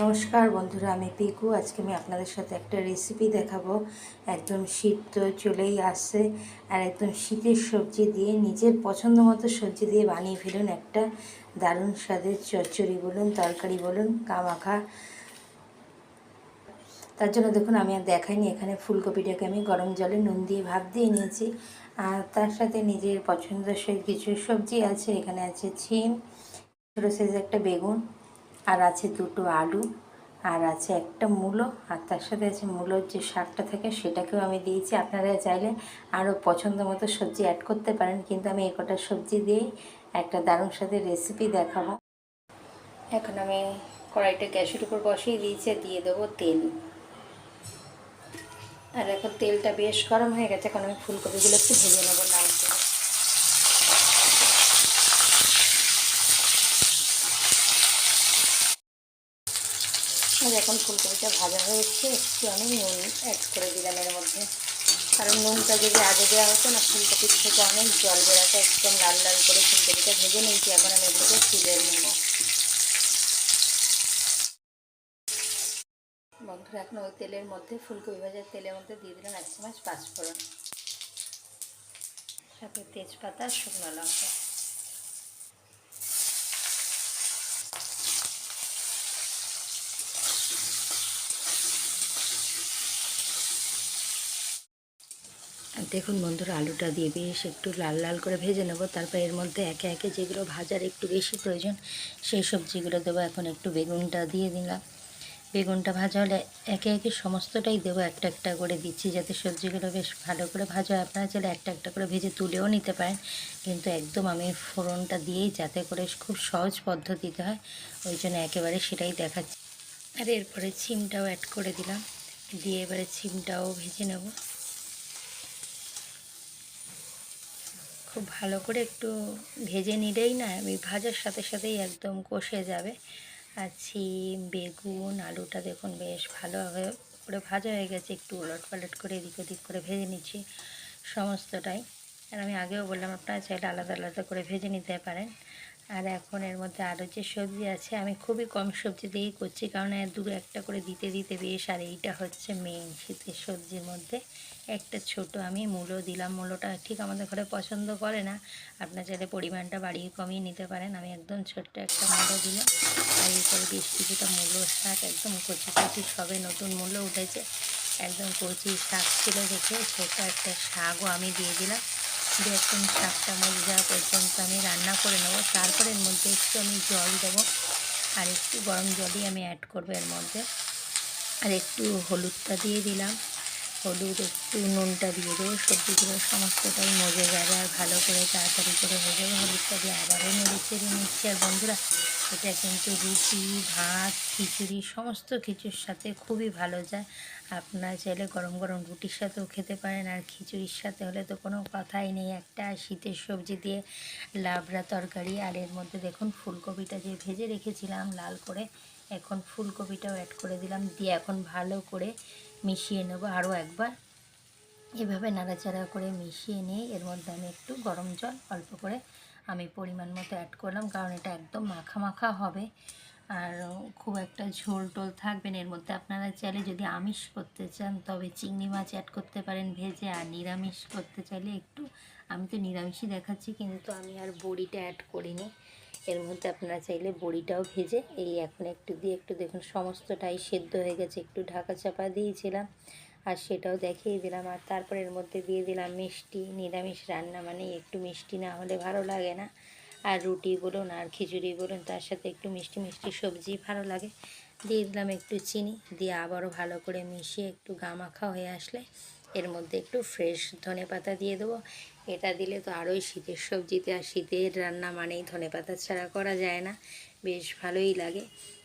নমস্কার বন্ধুরা, আমি পিকু আজকে আমি আপনাদের সাথে একটা রেসিপি দেখাবো। একদম শীত তো চলেই আসছে আর একদম শীতের সবজি দিয়ে, নিজের পছন্দ মতো সবজি দিয়ে বানিয়ে ফেলুন। একটা দারুণ স্বাদের চচ্চড়ি বলুন, তরকারি বলুন, কামাখা। তার জন্য দেখুন, আমি আর দেখাইনি, এখানে ফুলকপিটাকে আমি গরম জলে নুন দিয়ে ভাপ দিয়ে নিয়েছি। আর তার সাথে নিজের পছন্দসই কিছু সবজি আছে, এখানে আছে ছিম, ছোটো সাইজের একটা বেগুন। আর আছে দুটো আলু, আর আছে একটা মূলো, আর তার সাথে আছে মূলোর যে শাকটা থাকে সেটাকেও আমি দিয়েছি। আপনারা চাইলে আরও পছন্দ মতো সবজি অ্যাড করতে পারেন, কিন্তু আমি এই কটা সবজি দিয়েই একটা দারুণ সাথে রেসিপি দেখাবো। এখন আমি কড়াইটা গ্যাসের উপর বসিয়ে দিয়েছি দিয়ে দেবো তেল। আর এখন তেলটা বেশ গরম হয়ে গেছে, এখন আমি ফুলকপিগুলো একটু ভেজে নেব লাল করে আর এখন ফুলকপিটা ভাজা হয়েছে একটু আমি নুন অ্যাড করে দিলাম এর মধ্যে। কারণ নুনটা যদি আগে দেওয়া হতো না, ফুলকপির থেকে অনেক জল বেরাতে, একদম লাল লাল করে ফুলকপিটা ভেজে নিয়েছি, এখন আমি এগুলোকে তুলে নেব। বন্ধুরা, এখন ওই তেলের মধ্যে, ফুলকপি ভাজার তেলের মধ্যে দিয়ে দিলাম এক চামচ পাঁচফোড়ন। সাথে তেজপাতা শুকনো লঙ্কা। দেখুন বন্ধুরা, আলুটা দিয়ে বেশ একটু লাল লাল করে ভেজে নেব। তারপর এর মধ্যে একে একে যেগুলো ভাজার একটু বেশি প্রয়োজন, সেই সবজিগুলো দেবো। এখন একটু বেগুনটা দিয়ে দিলাম। বেগুনটা ভাজা হলে একে একে সমস্তটাই দেবো। একটা একটা করে দিচ্ছি যাতে সবজিগুলো বেশ ভালো করে ভাজা হয়। আপনারা চাইলে একটা একটা করে ভেজে তুলেও নিতে পারেন। কিন্তু একদম আমি ফোড়নটা দিয়েই যাতে করে খুব সহজ পদ্ধতিতে হয়, ওই জন্য একেবারে সেটাই দেখাচ্ছি। আর এরপরে সিমটাও অ্যাড করে দিলাম। দিয়ে এবারে সিমটাও ভেজে নেব। খুব ভালো করে একটু ভেজে নিলেই না ওই ভাজার সাথে সাথেই একদম কষে যাবে। আর সিম বেগুন, আলুটা দেখুন বেশ ভালোভাবে করে ভাজা হয়ে গেছে, একটু উলট পালট করে এদিক ওদিক করে ভেজে নিচ্ছি সমস্তটাই। আর আমি আগেও বললাম, আপনারা চাইলে আলাদা আলাদা করে ভেজে নিতে পারেন। আর এখন এর মধ্যে আরও যে সবজি আছে, আমি খুবই কম সবজি দিয়েই করছি, কারণ দূরে একটা করে দিতে দিতে বেশ, আর এইটা হচ্ছে মেন শীতের সবজির মধ্যে। একটা ছোট আমি মূলো দিলাম, মূলোটা ঠিক আমাদের ঘরে পছন্দ করে না। আপনার চাইলে পরিমাণটা বাড়িয়ে কমিয়ে নিতে পারেন, আমি একদম ছোট্ট একটা মূলো দিলাম। আর এরপরে বেশ কিছুটা মূলো শাক, একদম কচি কচি সবে নতুন মূল্য উঠেছে। একদম কচি শাক ছিল দেখে সেটা একটা শাকও আমি দিয়ে দিলাম। দিয়ে একদম চামচ যা পর্যন্ত আমি রান্না করে নেব। তারপরে এর মধ্যে একটু আমি জল দেবো আর একটু গরম জলই আমি অ্যাড করব এর মধ্যে। আর একটু হলুদটা দিয়ে দিলাম। হলুদ, একটু নুনটা দিয়ে দেবো। সবজিগুলো সমস্তটাই মজে যাবে আর ভালো করে তাড়াতাড়ি করে হয়ে যাবে। হলুদটা দিয়ে আবারও নেড়ে চেড়ে নিচ্ছি। আর বন্ধুরা এটা কিন্তু রুটি, ভাত, খিচুড়ি, সমস্ত কিছুর সাথে খুবই ভালো যায়। আপনারা চাইলে গরম গরম রুটির সাথেও খেতে পারেন, আর খিচুড়ির সাথে হলে তো কোনো কথাই নেই। একটা শীতের সবজি দিয়ে লাবড়া তরকারি, আর এর মধ্যে দেখুন ফুলকপিটা যে ভেজে রেখেছিলাম লাল করে, এখন ফুলকপিটাও অ্যাড করে দিলাম। দিয়ে এখন ভালো করে মিশিয়ে নেব আরও একবার। এভাবে নাড়াচাড়া করে মিশিয়ে নিয়ে এর মধ্যে আমি একটু গরম জল অল্প করে আমি পরিমাণ মতো অ্যাড করলাম, কারণ এটা একদম মাখা মাখা হবে। আর খুব একটা ঝোল টোল থাকবেন এর মধ্যে আপনারা চাইলে যদি আমিষ করতে চান, তবে চিংড়ি মাছ অ্যাড করতে পারেন, ভেজে আর নিরামিষ করতে চাইলে একটু। আমি তো নিরামিষই দেখাচ্ছি, কিন্তু আমি আর বড়িটা অ্যাড করিনি। এর মধ্যে আপনারা চাইলে বড়িটাও ভেজে, এই এখন একটু দিয়ে একটু দেখুন, সমস্তটাই সেদ্ধ হয়ে গেছে। একটু ঢাকা চাপা দিয়েছিলাম। আর সেটাও দেখিয়ে দিলাম। আর তারপরে এর মধ্যে দিয়ে দিলাম মিষ্টি, নিরামিষ রান্না মানে একটু মিষ্টি না হলে ভালো লাগে না। আর রুটি বলুন আর খিচুড়ি বলুন, তার সাথে একটু মিষ্টি মিষ্টি সবজি ভালো লাগে। দিয়ে দিলাম একটু চিনি, দিয়ে আবারও ভালো করে মিশিয়ে একটু গামাখা হয়ে আসলে এর মধ্যে একটু ফ্রেশ ধনে পাতা দিয়ে দেবো। এটা দিলে তো আরোই শীতের সবজিতে, আর শীতের রান্না মানেই ধনে পাতা ছাড়া করা যায় না। বেশ ভালোই লাগে।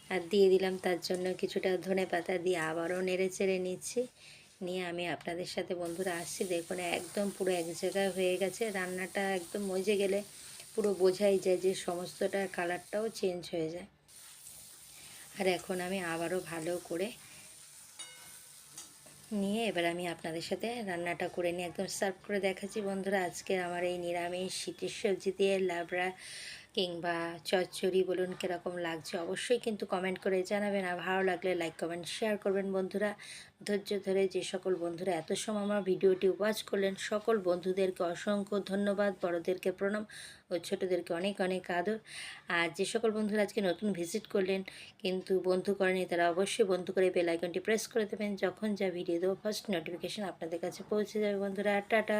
আর দিয়ে দিলাম তার জন্য কিছুটা ধনে পাতা, দিয়ে আবারও নেড়ে চেড়ে নিচ্ছি। নিয়ে আমি আপনাদের সাথে বন্ধুরা আসছি। দেখুন, একদম পুরো এক জায়গায় হয়ে গেছে। রান্নাটা একদম মজে গেলে পুরো বোঝাই যায় যে সমস্তটা কালারটাও চেঞ্জ হয়ে যায়। আর এখন আমি আবারও ভালো করে নিয়ে এবার আমি আপনাদের সাথে রান্নাটা করে নিয়ে একদম সার্ভ করে দেখাচ্ছি। বন্ধুরা আজকের আমার এই নিরামিষ শীতের সবজি দিয়ে লাবড়া কিংবা চচ্চড়ি বলুন কীরকম লাগছে, অবশ্যই কিন্তু কমেন্ট করে জানাবেন। আর ভালো লাগলে লাইক কমেন্ট শেয়ার করবেন বন্ধুরা। ধৈর্য ধরে যে সকল বন্ধুরা এত সময় আমার ভিডিওটি ওয়াচ করলেন, সকল বন্ধুদেরকে অসংখ্য ধন্যবাদ, বড়দেরকে প্রণাম ও ছোটোদেরকে অনেক অনেক আদর। আর যে সকল বন্ধুরা আজকে নতুন ভিজিট করলেন, কিন্তু বন্ধু করেনি, তারা অবশ্যই বন্ধু করে বেল আইকনটি প্রেস করে দেবেন। যখন যা ভিডিও দেবো ফার্স্ট নোটিফিকেশান আপনাদের কাছে পৌঁছে যাবে বন্ধুরা। টাটা!